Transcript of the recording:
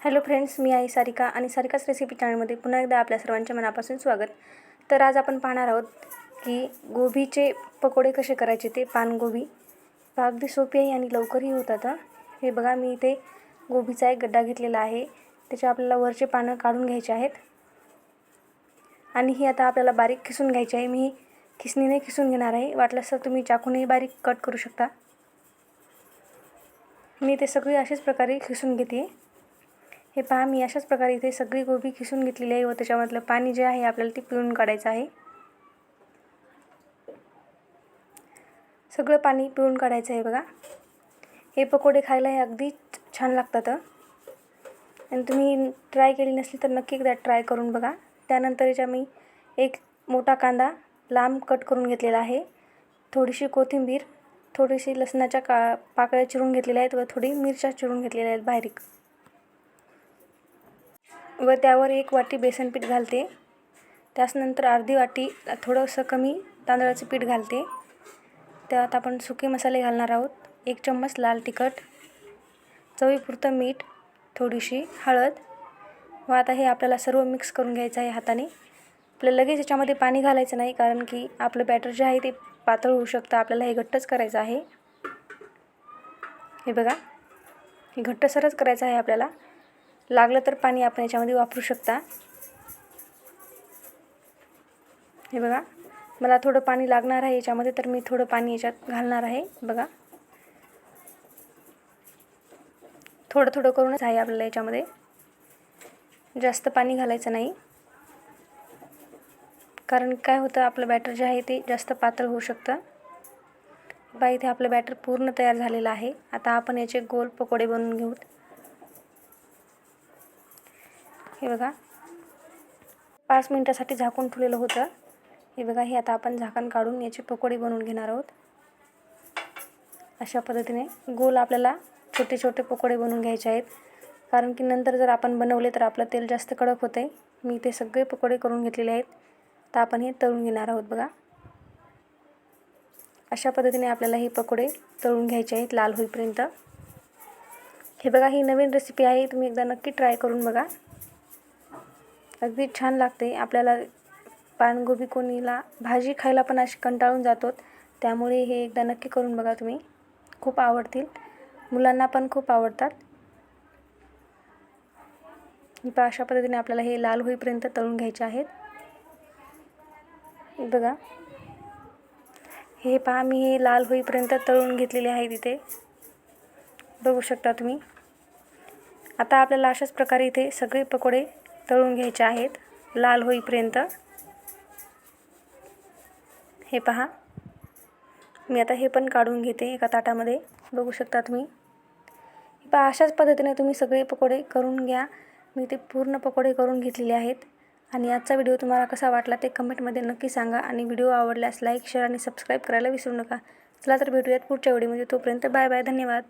Hello friends मी आई सारिका आणि सारिकाच रेसिपी चॅनलमध्ये पुन्हा एकदा आपल्या सर्वांच्या मनापासून स्वागत. तर आज आपण पाहणार आहोत की गोबीचे पकोडे कसे करायचे ते पानगोबी अगदी सोपी आहे आणि लवकरही होतात हे बघा मी इथे गोबीचा एक गड्डा घेतलेला आहे. त्याचे आपल्याला वरचे पानं काढून घ्यायचे आहेत. आणि ही आता आपल्याला बारीक खिसून घ्यायची आहे. मी खिसणीने खिसून घेणार आहे. वाटल्यास तर तुम्ही चाकूनही बारीक कट करू शकता. मी ते सगळी अशाच प्रकारे खिसून घेते. हे पहा मी अशाच प्रकारे इथे सगळी गोबी खिसून घेतलेली आहे व त्याच्यामधलं पाणी जे आहे आपल्याला ते पिळून काढायचं आहे. सगळं पाणी पिळून काढायचं आहे बघा. हे पकोडे खायला हे अगदी छान लागतात आणि तुम्ही ट्राय केली नसली तर नक्की एकदा ट्राय करून बघा. त्यानंतर याच्या मी एक मोठा कांदा लांब कट करून घेतलेला आहे. थोडीशी कोथिंबीर थोडीशी लसणाच्या का पाकळ्या चिरून घेतलेल्या आहेत व थोडी मिरच्या चिरून घेतलेल्या आहेत बारीक. व त्यावर एक वाटी बेसन पीठ घालते. त्याचनंतर अर्धी वाटी थोडंसं कमी तांदळाचं पीठ घालते. त्यात आपण सुके मसाले घालणार आहोत. एक चम्मच लाल तिखट चवीपुरतं मीठ थोडीशी हळद. व आता हे आपल्याला सर्व मिक्स करून घ्यायचं आहे हाताने. आपल्याला लगेच याच्यामध्ये पाणी घालायचं नाही कारण की आपलं बॅटर जे आहे ते पातळ होऊ शकतं. आपल्याला हे घट्टच करायचं आहे. हे बघा. हे घट्टसरच करायचं आहे आपल्याला. लागलं तर पाणी आपण याच्यामध्ये वापरू शकता. हे बघा मला थोडं पाणी लागणार आहे याच्यामध्ये तर मी थोडं पाणी याच्यात घालणार आहे. बघा. थोडं थोडं करूनच आहे आपल्याला याच्यामध्ये. जास्त पाणी घालायचं नाही. कारण काय होतं आपलं बॅटर जे आहे ते जास्त पातळ होऊ शकतं. बा इथे आपलं बॅटर पूर्ण तयार झालेलं आहे. आता आपण याचे गोल पकोडे बनवून घेऊत हे बघा. पाच मिनटासाठी झाकून ठेवलेलं होतं. हे बघा हे आता आपण झाकण काढून याचे पकोडे बनवून घेणार आहोत. अशा पद्धतीने गोल आपल्याला छोटे छोटे पकोडे बनवून घ्यायचे आहेत. कारण की नंतर जर आपण बनवले तर आपलं तेल जास्त कडक होते मी ते सगळे पकोडे करून घेतलेले आहेत. तर आपण हे तळून घेणार आहोत बघा. अशा पद्धतीने आपल्याला हे पकोडे तळून घ्यायचे आहेत लाल होईपर्यंत. हे बघा ही नवीन रेसिपी आहे. तुम्ही एकदा नक्की ट्राय करून बघा. अगदी छान लागते. आपल्याला पानगोबी कोणीला भाजी खायला पण अशी कंटाळून जातो त्यामुळे हे एकदा नक्की करून बघा तुम्ही. खूप आवडतील. मुलांना पण खूप आवडतात. पहा अशा पद्धतीने आपल्याला हे लाल होईपर्यंत तळून घ्यायचे आहेत. बघा. हे पहा मी हे लाल होईपर्यंत तळून घेतलेले आहे तिथे बघू शकता तुम्ही. आता आपल्याला अशाच प्रकारे इथे सगळे पकोडे तळून घ्यायचे आहेत. लाल होईपर्यंत. हे पहा. मी आता हे पण काढून घेते एका ताटामध्ये. बघू शकता तुम्ही. पहा अशाच पद्धतीने तुम्ही सगळे पकोडे करून घ्या. मी ते पूर्ण पकोडे करून घेतलेले आहेत. आणि आजचा व्हिडिओ तुम्हाला कसा वाटला ते कमेंटमध्ये नक्की सांगा. आणि व्हिडिओ आवडल्यास लाईक शेअर आणि सबस्क्राईब करायला विसरू नका. चला तर भेटूयात पुढच्या व्हिडिओमध्ये. तोपर्यंत बाय बाय. धन्यवाद.